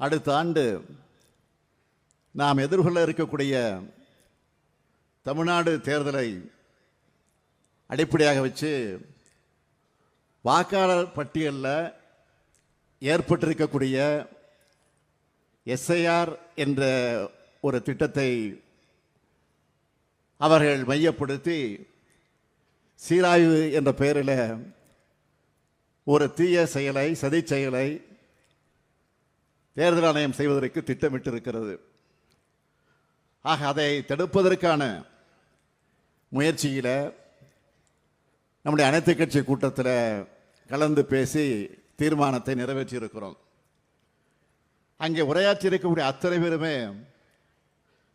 அடுத்த ஆண்டு நாம் எதிர்கொள்ள இருக்கக்கூடிய தமிழ்நாடு தேர்தலை அடிப்படையாக வச்சு வாக்காளர் பட்டியலில் ஏற்பட்டிருக்கக்கூடிய எஸ்ஐஆர் என்ற ஒரு திட்டத்தை அவர்கள் மையப்படுத்தி சீராய்வு என்ற பெயரில் ஒரு தீய செயலை சதி செயலை தேர்தல் ஆணையம் செய்வதற்கு திட்டமிட்டிருக்கிறது. ஆக அதை தடுப்பதற்கான முயற்சியில் நம்முடைய அனைத்து கட்சி கூட்டத்தில் கலந்து பேசி தீர்மானத்தை நிறைவேற்றியிருக்கிறோம். அங்கே உரையாற்றி இருக்கக்கூடிய அத்தனை பேருமே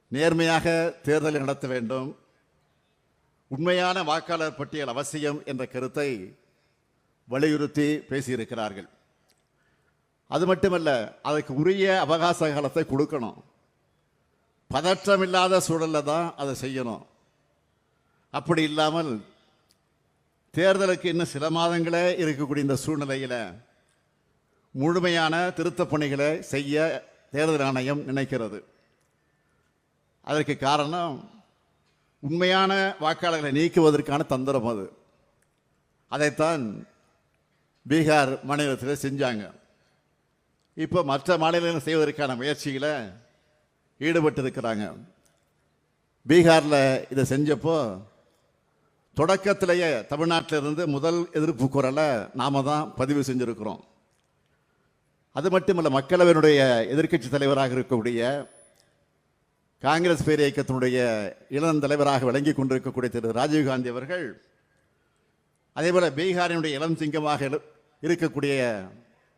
நேர்மையாக தேர்தலை நடத்த வேண்டும். உண்மையான வாக்காளர் பட்டியல் அவசியம் என்ற கருத்தை வலியுறுத்தி பேசியிருக்கிறார்கள். அது மட்டுமல்ல அதுக்கு உரிய அவகாச காலத்தை கொடுக்கணும். பதற்றமில்லாத சூழலில் தான் அதை செய்யணும். அப்படி இல்லாமல் தேர்தலுக்கு இன்னும் சில மாதங்களே இருக்கக்கூடிய இந்த சூழ்நிலையில் முழுமையான திருத்தப் பணிகளை செய்ய தேர்தல் ஆணையம் நினைக்கிறது. அதற்கு காரணம் உண்மையான வாக்காளர்களை நீக்குவதற்கான தந்திரம் அது. அதைத்தான் பீகார் மாநிலத்தில் செஞ்சாங்க. இப்போ மற்ற மாநிலங்கள் செய்வதற்கான முயற்சிகளை ஈடுபட்டிருக்கிறாங்க. பீகாரில் இதை செஞ்சப்போ தொடக்கத்திலேயே தமிழ்நாட்டிலிருந்து முதல் எதிர்ப்பு குரலை நாம தான் பதிவு செஞ்சுருக்கிறோம். அது மட்டுமல்ல மக்களவையினுடைய எதிர்க்கட்சி தலைவராக இருக்கக்கூடிய காங்கிரஸ் பேர் இயக்கத்தினுடைய இளம் தலைவராக விளங்கி கொண்டிருக்கக்கூடிய திரு ராஜீவ்காந்தி அவர்கள் அதேபோல் பீகாரினுடைய இளம் சிங்கமாக இரு- இருக்கக்கூடிய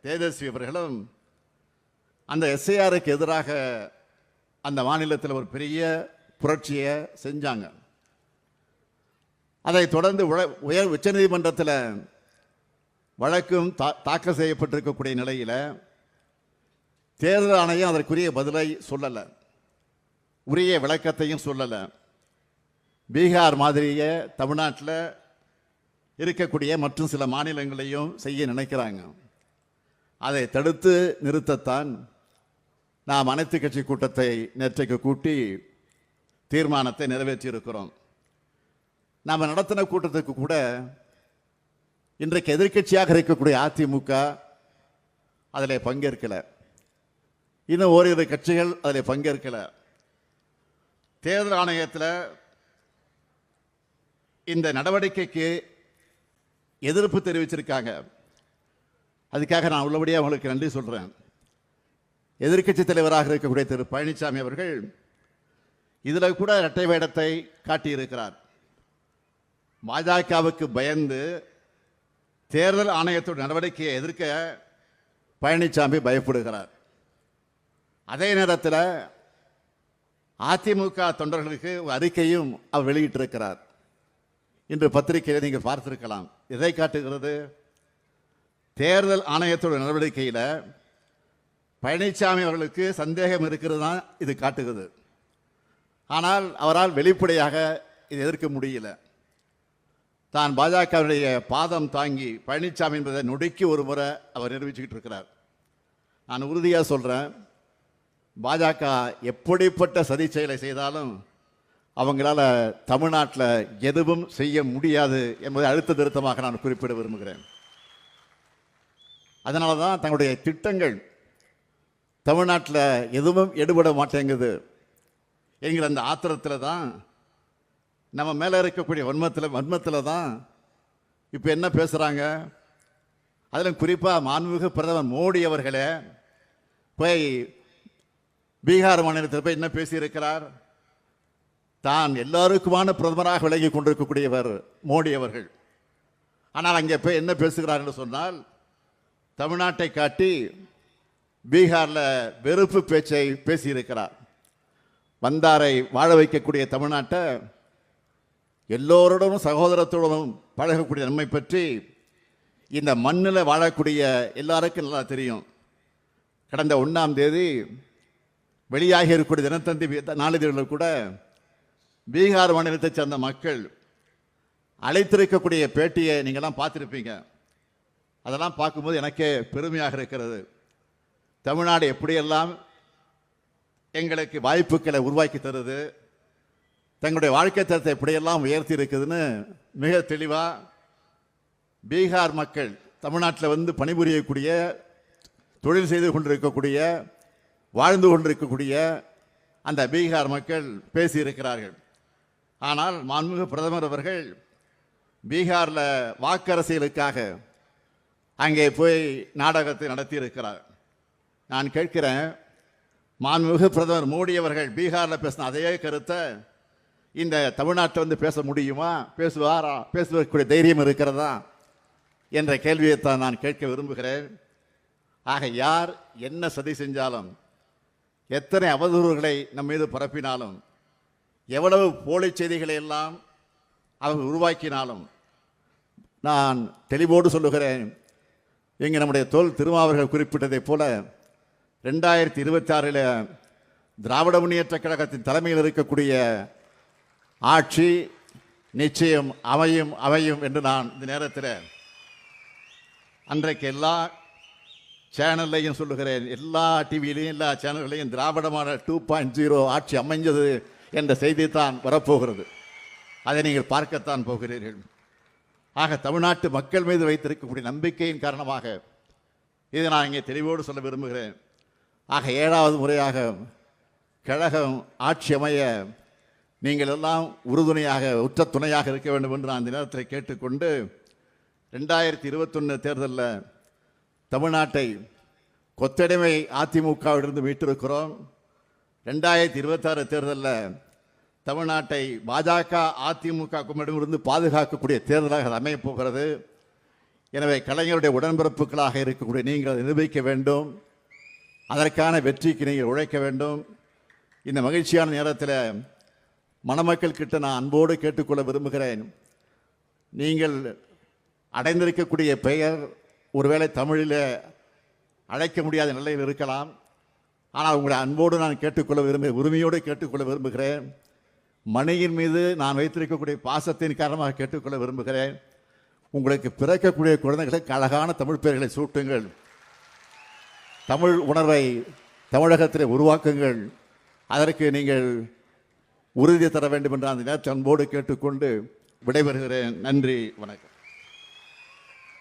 தேஜஸ்வி அவர்களும் அந்த எஸ்ஐஆருக்கு எதிராக அந்த மாநிலத்தில் ஒரு பெரிய புரட்சியை செஞ்சாங்க. அதை தொடர்ந்து உழ- உயர் உச்சநீதிமன்றத்தில் வழக்கும் தா- தாக்கல் செய்யப்பட்டிருக்கக்கூடிய நிலையில் தேர்தல் ஆணையம் அதற்குரிய பதிலை சொல்லலை. உரிய விளக்கத்தையும் சொல்லலை. பீகார் மாதிரியே தமிழ்நாட்டில் இருக்கக்கூடிய மற்றும் சில மாநிலங்களையும் செய்ய நினைக்கிறாங்க. அதை தடுத்து நிறுத்தத்தான் நாம் அனைத்து கட்சி கூட்டத்தை நேற்றைக்கு கூட்டி தீர்மானத்தை நிறைவேற்றியிருக்கிறோம். நாம் நடத்தின கூட்டத்துக்கு கூட இன்றைக்கு எதிர்க்கட்சியாக இருக்கக்கூடிய அதிமுக அதில் பங்கேற்கலை. இன்னும் ஓரிரு கட்சிகள் அதில் பங்கேற்கலை. தேர்தல் ஆணையத்தில் இந்த நடவடிக்கைக்கு எதிர்ப்பு தெரிவிச்சிருக்காங்க. அதுக்காக நான் உள்ளபடியாக அவங்களுக்கு நன்றி சொல்கிறேன் எதிர்க்கட்சி தலைவராக இருக்கக்கூடிய திரு பழனிசாமி அவர்கள் இதில் கூட இரட்டை வேடத்தை காட்டியிருக்கிறார். பாஜகவுக்கு பயந்து தேர்தல் ஆணையத்தோட நடவடிக்கையை எதிர்க்க பழனிசாமி பயப்படுகிறார். அதே நேரத்தில் அதிமுக தொண்டர்களுக்கு ஒரு அறிக்கையும் அவர் வெளியிட்டிருக்கிறார். இன்று பத்திரிகையில் நீங்கள் பார்த்திருக்கலாம். எதை காட்டுகிறது? தேர்தல் ஆணையத்தோட நடவடிக்கையில் பழனிசாமி அவர்களுக்கு சந்தேகம் இருக்கிறது தான் இது காட்டுகிறது. ஆனால் அவரால் வெளிப்படையாக இதை எதிர்க்க முடியல. தான் பாஜகவினுடைய பாதம் தாங்கி பழனிசாமி என்பதை நொடிக்கு ஒரு முறை அவர் நிரூபிச்சுக்கிட்டு இருக்கிறார். நான் உறுதியாக சொல்கிறேன் பாஜக எப்படிப்பட்ட சதி செயலை செய்தாலும் அவங்களால தமிழ்நாட்டில் எதுவும் செய்ய முடியாது என்பதை அழுத்த திருத்தமாக நான் குறிப்பிட விரும்புகிறேன். அதனால தான் தங்களுடைய திட்டங்கள் தமிழ்நாட்டில் எதுவும் எடுபட மாட்டேங்குது. என்கிற அந்த ஆத்திரத்தில் தான் நம்ம மேலே இருக்கக்கூடிய வன்மத்தில் வன்மத்தில் தான் இப்போ என்ன பேசுகிறாங்க அதில் குறிப்பாக மாண்புமிகு பிரதமர் மோடி அவர்களே போய் பீகார் மாநிலத்தில் போய் என்ன பேசியிருக்கிறார்? தான் எல்லாருக்குமான பிரதமராக விளங்கி கொண்டிருக்கக்கூடியவர் மோடி அவர்கள். ஆனால் அங்கே போய் என்ன பேசுகிறார் என்று சொன்னால் தமிழ்நாட்டை காட்டி பீகாரில் வெறுப்பு பேச்சை பேசியிருக்கிறார். வந்தாரை வாழ வைக்கக்கூடிய தமிழ்நாட்டை எல்லோருடனும் சகோதரத்துடனும் பழகக்கூடிய நன்மை பற்றி இந்த மண்ணில் வாழக்கூடிய எல்லாருக்கும் நல்லா தெரியும். கடந்த ஒன்றாம் தேதி வெளியாகி இருக்கக்கூடிய தினத்தந்தி நாளிதழில் நாளிதழ்களில் கூட பீகார் மாநிலத்தைச் சேர்ந்த மக்கள் அழைத்திருக்கக்கூடிய பேட்டியை நீங்கள்லாம் பார்த்துருப்பீங்க. அதெல்லாம் பார்க்கும்போது எனக்கே பெருமையாக இருக்கிறது. தமிழ்நாடு எப்படியெல்லாம் எங்களுக்கு வாய்ப்புகளை உருவாக்கி தருது தங்களுடைய வாழ்க்கை தரத்தை எப்படியெல்லாம் உயர்த்தி இருக்குதுன்னு மிக தெளிவாக பீகார் மக்கள் தமிழ்நாட்டில் வந்து பணிபுரியக்கூடிய தொழில் செய்து கொண்டிருக்கக்கூடிய வாழ்ந்து கொண்டிருக்கக்கூடிய அந்த பீகார் மக்கள் பேசியிருக்கிறார்கள். ஆனால் மாண்புமிகு பிரதமர் அவர்கள் பீகாரில் வாக்கரசியலுக்காக அங்கே போய் நாடகத்தை நடத்தியிருக்கிறார். நான் கேட்கிறேன் மாண்புமிகு பிரதமர் மோடி அவர்கள் பீகாரில் பேசின அதே கருத்தை இந்த தமிழ்நாட்டில் வந்து பேச முடியுமா? பேசுவாரா? பேசுவதற்குரிய தைரியம் இருக்கிறதா? என்ற கேள்வியைத்தான் நான் கேட்க விரும்புகிறேன். ஆக யார் என்ன சதி செஞ்சாலும் எத்தனை அவதூறுகளை நம் மீது பரப்பினாலும் எவ்வளவு போலி செய்திகளை எல்லாம் அவர்கள் உருவாக்கினாலும் நான் தெளிவோடு சொல்லுகிறேன். இங்கே நம்முடைய தோல் திருமாவர்கள் குறிப்பிட்டதைப் போல ரெண்டாயிரத்தி இருபத்தி ஆறில் திராவிட முன்னேற்ற கழகத்தின் தலைமையில் இருக்கக்கூடிய ஆட்சி நிச்சயம் அமையும் அமையும் என்று நான் இந்த நேரத்தில் அன்றைக்கு எல்லா சேனல்லையும் சொல்லுகிறேன். எல்லா டிவியிலையும் எல்லா சேனல்களையும் திராவிடமான டூ பாயிண்ட் ஜீரோ ஆட்சி அமைஞ்சது என்ற செய்தி தான் வரப்போகிறது. அதை நீங்கள் பார்க்கத்தான் போகிறீர்கள். ஆக தமிழ்நாட்டு மக்கள் மீது வைத்திருக்கக்கூடிய நம்பிக்கையின் காரணமாக இதை நான் இங்கே தெளிவோடு சொல்ல விரும்புகிறேன். ஆக ஏழாவது முறையாக கழகம் ஆட்சி அமைய நீங்கள் எல்லாம் உறுதுணையாக உற்ற துணையாக இருக்க வேண்டும் என்று நான் அந்த நேரத்தில் கேட்டுக்கொண்டு ரெண்டாயிரத்தி இருபத்தொன்று தேர்தலில் தமிழ்நாட்டை கொத்தடிமை அதிமுகவிலிருந்து மீட்டிருக்கிறோம். ரெண்டாயிரத்தி இருபத்தாறு தேர்தலில் தமிழ்நாட்டை பாஜக அதிமுக கும்பலிடமிருந்து பாதுகாக்கக்கூடிய தேர்தலாக அது அமையப் போகிறது. எனவே கலைஞருடைய உடன்பிறப்புகளாக இருக்கக்கூடிய நீங்கள் நிரூபிக்க வேண்டும். அதற்கான வெற்றிக்கு நீங்கள் உழைக்க வேண்டும். இந்த மகிழ்ச்சியான நேரத்தில் மணமக்கள் கிட்ட நான் அன்போடு கேட்டுக்கொள்ள விரும்புகிறேன். நீங்கள் அடைந்திருக்கக்கூடிய பெயர் ஒருவேளை தமிழில் அழைக்க முடியாத நிலையில் இருக்கலாம். ஆனால் உங்களை அன்போடு நான் கேட்டுக்கொள்ள விரும்ப உரிமையோடு கேட்டுக்கொள்ள விரும்புகிறேன். மணியின் மீது நான் வைத்திருக்கக்கூடிய பாசத்தின் காரணமாக கேட்டுக்கொள்ள விரும்புகிறேன். உங்களுக்கு பிறக்கக்கூடிய குழந்தைகளுக்கு அழகான தமிழ் பெயர்களை சூட்டுங்கள். தமிழ் உணர்வை தமிழகத்தில் உருவாக்குங்கள். அதற்கு நீங்கள் உறுதி தர வேண்டும் என்று அந்த நேரத்தை அன்போடு கேட்டுக்கொண்டு விடைபெறுகிறேன். நன்றி வணக்கம்.